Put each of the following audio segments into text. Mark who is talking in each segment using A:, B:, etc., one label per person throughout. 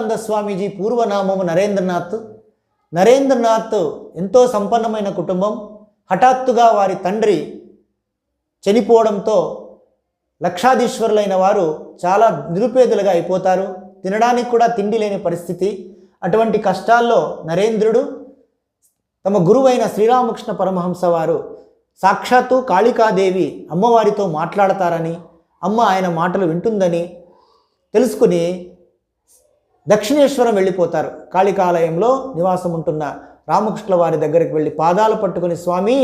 A: ఆనంద స్వామీజీ పూర్వనామము నరేంద్రనాథ్. నరేంద్రనాథ్ ఎంతో సంపన్నమైన కుటుంబం. హఠాత్తుగా వారి తండ్రి చనిపోవడంతో లక్షాధీశ్వరులైన వారు చాలా నిరుపేదలుగా అయిపోతారు. తినడానికి కూడా తిండి లేని పరిస్థితి. అటువంటి కష్టాల్లో నరేంద్రుడు తమ గురువైన శ్రీరామకృష్ణ పరమహంస వారు సాక్షాత్తు కాళికాదేవి అమ్మవారితో మాట్లాడతారని అమ్మ ఆయన మాటలు వింటుందని తెలుసుకుని దక్షిణేశ్వరం వెళ్ళిపోతారు. కాళికాలయంలో నివాసం ఉంటున్న రామకృష్ణ వారి దగ్గరికి వెళ్ళి పాదాలు పట్టుకుని స్వామి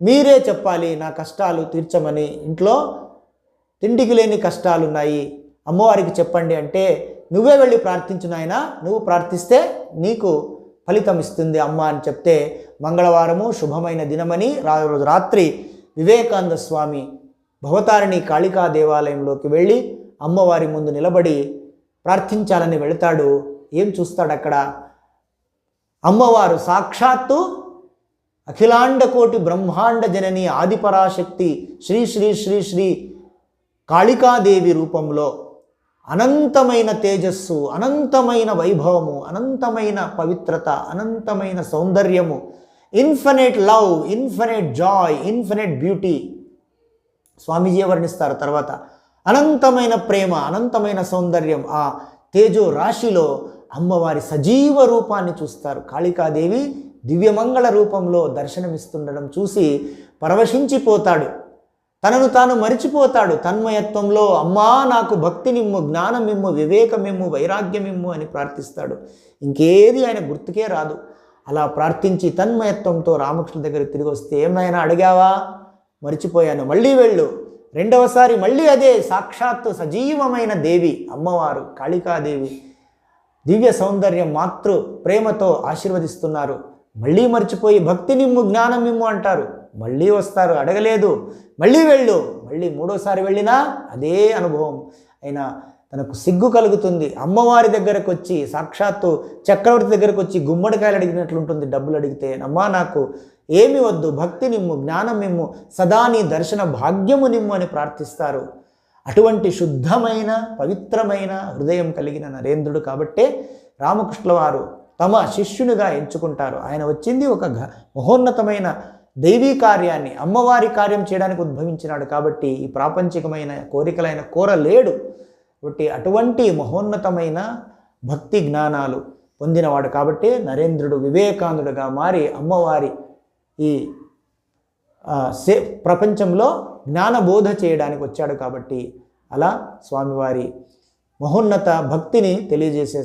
A: మీరే చెప్పాలి నా కష్టాలు తీర్చమని. ఇంట్లో తిండికి లేని కష్టాలున్నాయి. అమ్మవారికి చెప్పండి అంటే నువ్వే వెళ్ళి ప్రార్థించు నాయన. నువ్వు ప్రార్థిస్తే నీకు ఫలితం ఇస్తుంది అమ్మ అని చెప్తే మంగళవారము శుభమైన దినమని రా రోజు రాత్రి వివేకానంద స్వామి భవతారిణి కాళికా దేవాలయంలోకి వెళ్ళి అమ్మవారి ముందు నిలబడి ప్రార్థించాలని వెళతాడు. ఏం చూస్తాడు అక్కడ? అమ్మవారు సాక్షాత్తు అఖిలాండ కోటి బ్రహ్మాండ జనని ఆదిపరాశక్తి శ్రీ శ్రీ శ్రీ శ్రీ కాళికాదేవి రూపంలో అనంతమైన తేజస్సు అనంతమైన వైభవము అనంతమైన పవిత్రత అనంతమైన సౌందర్యము infinite love infinite joy infinite beauty Swamiji వర్ణిస్తారు తర్వాత? అనంతమైన ప్రేమ అనంతమైన సౌందర్యం ఆ తేజో రాశిలో అమ్మవారి సజీవ రూపాన్ని చూస్తారు. కాళికాదేవి దివ్యమంగళ రూపంలో దర్శనమిస్తుండడం చూసి పరవశించిపోతాడు. తనను తాను మరిచిపోతాడు. తన్మయత్వంలో అమ్మా నాకు భక్తినిమ్ము జ్ఞానమిమ్ము వివేకమిమ్ము వైరాగ్యమిమ్ము అని ప్రార్థిస్తాడు. ఇంకేది ఆయన గుర్తుకే రాదు. అలా ప్రార్థించి తన్మయత్వంతో రామకృష్ణ దగ్గరికి తిరిగి వస్తే ఏమైనా అడిగావా? మరిచిపోయాను. మళ్ళీ వెళ్ళు. రెండవసారి మళ్ళీ అదే సాక్షాత్తు సజీవమైన దేవి అమ్మవారు కాళికాదేవి. దివ్య సౌందర్యం మాతృ ప్రేమతో ఆశీర్వదిస్తున్నారు. మళ్ళీ మర్చిపోయి భక్తి నిమ్ము జ్ఞానం నిమ్ము అంటారు. మళ్ళీ వస్తారు అడగలేదు. మళ్ళీ వెళ్ళు. మళ్ళీ మూడోసారి వెళ్ళినా అదే అనుభవం. అయినా తనకు సిగ్గు కలుగుతుంది. అమ్మవారి దగ్గరకు వచ్చి సాక్షాత్తు చక్రవర్తి దగ్గరకు వచ్చి గుమ్మడికాయలు అడిగినట్లుంటుంది డబ్బులు అడిగితే అమ్మా నాకు ఏమి వద్దు భక్తి నిమ్ము జ్ఞానం నిమ్ము సదా నీ దర్శన భాగ్యము నిమ్ము అని ప్రార్థిస్తారు. అటువంటి శుద్ధమైన పవిత్రమైన హృదయం కలిగిన నరేంద్రుడు కాబట్టే రామకృష్ణ వారు తమ శిష్యునిగా ఎంచుకుంటారు. ఆయన వచ్చింది ఒక మహోన్నతమైన దైవీ కార్యాన్ని అమ్మవారి కార్యం చేయడానికి ఉద్భవించినాడు కాబట్టి ఈ ప్రాపంచికమైన కోరికలైన కోరలేడు. కాబట్టి అటువంటి మహోన్నతమైన భక్తి జ్ఞానాలు పొందినవాడు. కాబట్టి నరేంద్రుడు వివేకానందుడుగా మారి అమ్మవారి ఈ సే ప్రపంచంలో జ్ఞానబోధ చేయడానికి వచ్చాడు కాబట్టి అలా స్వామివారి మహోన్నత భక్తిని తెలియజేసే